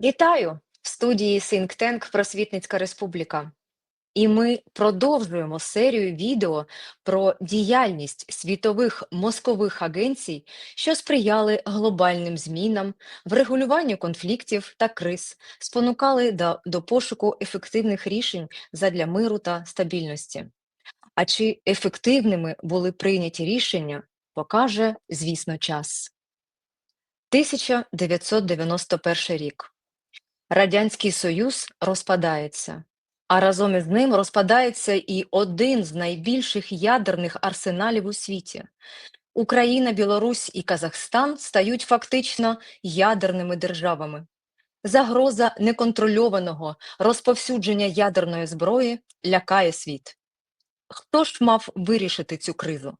Вітаю в студії Think Tank Просвітницька Республіка. І ми продовжуємо серію відео про діяльність світових мозкових агенцій, що сприяли глобальним змінам, врегулюванню конфліктів та криз, спонукали до, до пошуку ефективних рішень задля миру та стабільності. А чи ефективними були прийняті рішення, покаже, звісно, час. 1991 рік. Радянський Союз розпадається, а разом із ним розпадається і один з найбільших ядерних арсеналів у світі. Україна, Білорусь і Казахстан стають фактично ядерними державами. Загроза неконтрольованого розповсюдження ядерної зброї лякає світ. Хто ж мав вирішити цю кризу?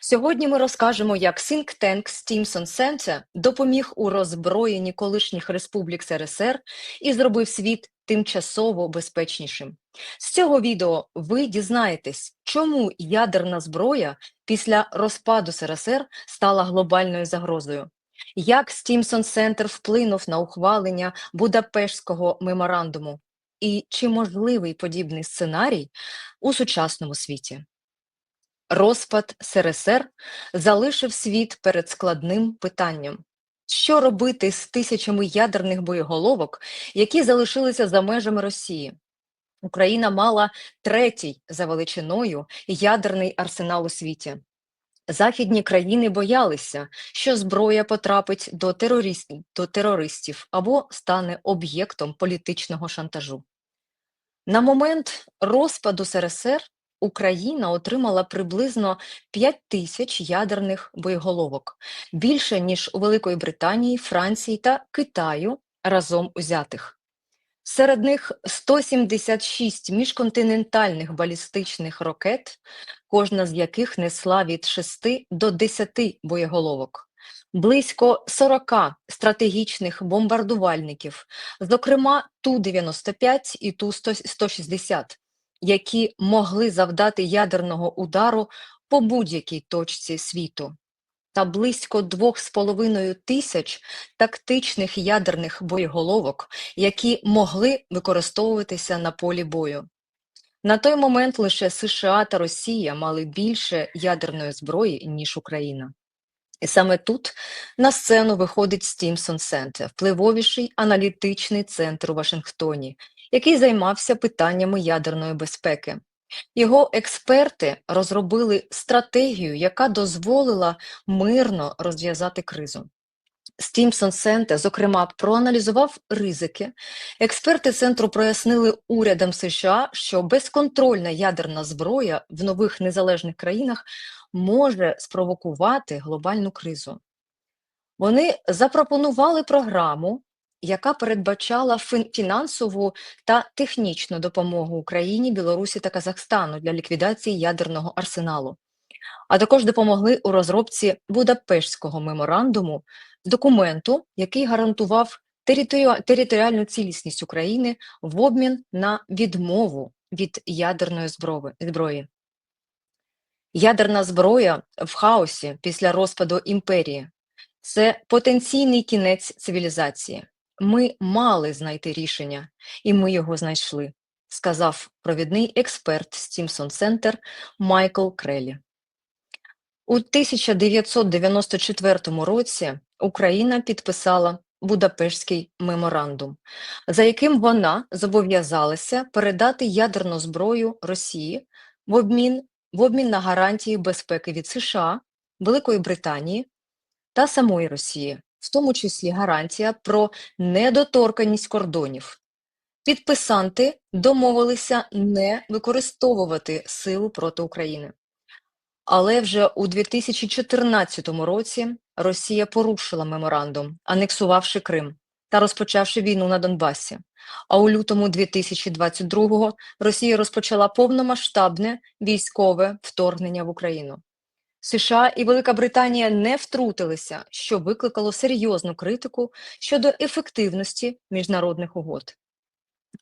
Сьогодні ми розкажемо, як think tank Stimson Center допоміг у роззброєнні колишніх республік СРСР і зробив світ тимчасово безпечнішим. З цього відео ви дізнаєтесь, чому ядерна зброя після розпаду СРСР стала глобальною загрозою. Як Стімсон Центр вплинув на ухвалення Будапештського меморандуму, і чи можливий подібний сценарій у сучасному світі? Розпад СРСР залишив світ перед складним питанням. Що робити з тисячами ядерних боєголовок, які залишилися за межами Росії? Україна мала третій за величиною ядерний арсенал у світі. Західні країни боялися, що зброя потрапить до, терорист... до терористів або стане об'єктом політичного шантажу. На момент розпаду СРСР Україна отримала приблизно 5 тисяч ядерних боєголовок, більше ніж у Великої Британії, Франції та Китаю разом узятих. Серед них 176 міжконтинентальних балістичних ракет, кожна з яких несла від 6 до 10 боєголовок, близько 40 стратегічних бомбардувальників, зокрема Ту-95 і Ту-160, які могли завдати ядерного удару по будь-якій точці світу та близько 2,5 тисяч тактичних ядерних боєголовок, які могли використовуватися на полі бою. На той момент лише США та Росія мали більше ядерної зброї, ніж Україна. І саме тут на сцену виходить Стімсон Центр, впливовіший аналітичний центр у Вашингтоні, який займався питаннями ядерної безпеки. Його експерти розробили стратегію, яка дозволила мирно розв'язати кризу. Стімсон Сенте, зокрема, проаналізував ризики. Експерти центру прояснили урядам США, що безконтрольна ядерна зброя в нових незалежних країнах може спровокувати глобальну кризу. Вони запропонували програму, яка передбачала фінансову та технічну допомогу Україні, Білорусі та Казахстану для ліквідації ядерного арсеналу, а також допомогли у розробці Будапештського меморандуму, документу, який гарантував територіальну цілісність України в обмін на відмову від ядерної зброї. Ядерна зброя в хаосі після розпаду імперії це потенційний кінець цивілізації. Ми мали знайти рішення, і ми його знайшли, сказав провідний експерт Стімсон Центр Майкл Крелі. У 1994 році Україна підписала Будапештський меморандум, за яким вона зобов'язалася передати ядерну зброю Росії в обмін, в обмін на гарантії безпеки від США, Великої Британії та самої Росії в тому числі гарантія про недоторканність кордонів. Підписанти домовилися не використовувати силу проти України. Але вже у 2014 році Росія порушила меморандум, анексувавши Крим та розпочавши війну на Донбасі. А у лютому 2022-го Росія розпочала повномасштабне військове вторгнення в Україну. США і Велика Британія не втрутилися, що викликало серйозну критику щодо ефективності міжнародних угод.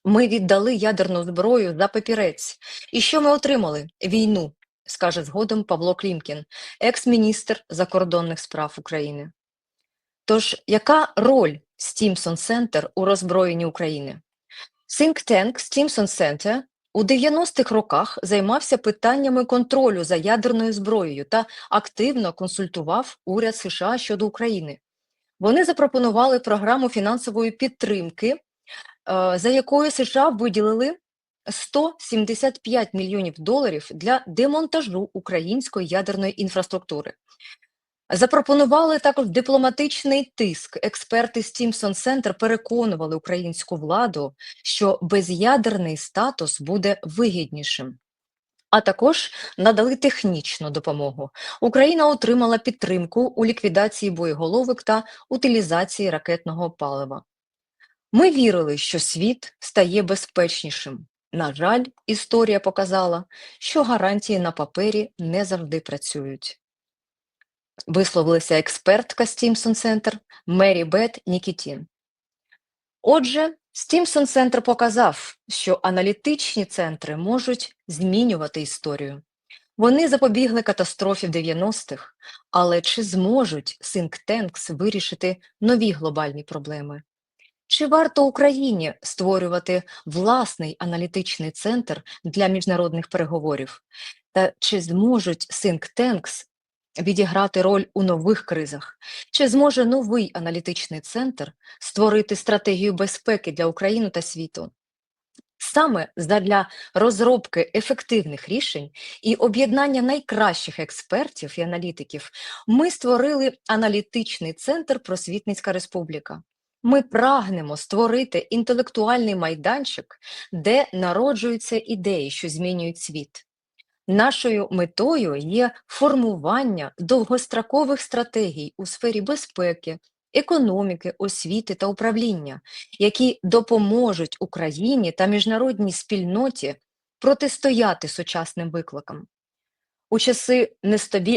Ми віддали ядерну зброю за папірець. І що ми отримали? Війну, скаже згодом Павло Клімкін, екс-міністр закордонних справ України. Тож, яка роль Стімсон Центр у роззброєнні України. Think Tank Stimson Center у 90-х роках займався питаннями контролю за ядерною зброєю та активно консультував уряд США щодо України. Вони запропонували програму фінансової підтримки, е, за якою США виділили 175 мільйонів доларів для демонтажу української ядерної інфраструктури. Запропонували також дипломатичний тиск. Експерти Стімсон Центр переконували українську владу, що безядерний статус буде вигіднішим. А також надали технічну допомогу. Україна отримала підтримку у ліквідації боєголовок та утилізації ракетного палива. Ми вірили, що світ стає безпечнішим. На жаль, історія показала, що гарантії на папері не завжди працюють. Висловилася експертка Стімсон Центр Мері Бет Нікітін. Отже, Стімсон Центр показав, що аналітичні центри можуть змінювати історію. Вони запобігли катастрофі в 90-х, але чи зможуть tanks вирішити нові глобальні проблеми? Чи варто Україні створювати власний аналітичний центр для міжнародних переговорів? Та чи зможуть tanks відіграти роль у нових кризах? Чи зможе новий аналітичний центр створити стратегію безпеки для України та світу? Саме задля розробки ефективних рішень і об'єднання найкращих експертів і аналітиків ми створили аналітичний центр Просвітницька Республіка. Ми прагнемо створити інтелектуальний майданчик, де народжуються ідеї, що змінюють світ. Нашою метою є формування довгострокових стратегій у сфері безпеки, економіки, освіти та управління, які допоможуть Україні та міжнародній спільноті протистояти сучасним викликам. У часи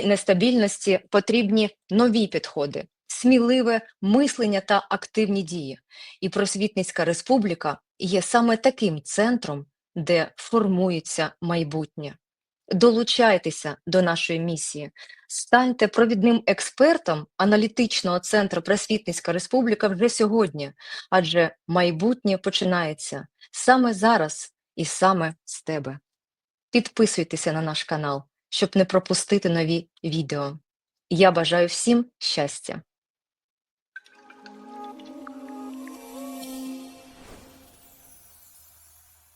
нестабільності потрібні нові підходи, сміливе мислення та активні дії. І Просвітницька республіка є саме таким центром, де формується майбутнє. Долучайтеся до нашої місії, станьте провідним експертом аналітичного центру Просвітницька Республіка вже сьогодні, адже майбутнє починається саме зараз і саме з тебе. Підписуйтеся на наш канал, щоб не пропустити нові відео. Я бажаю всім щастя!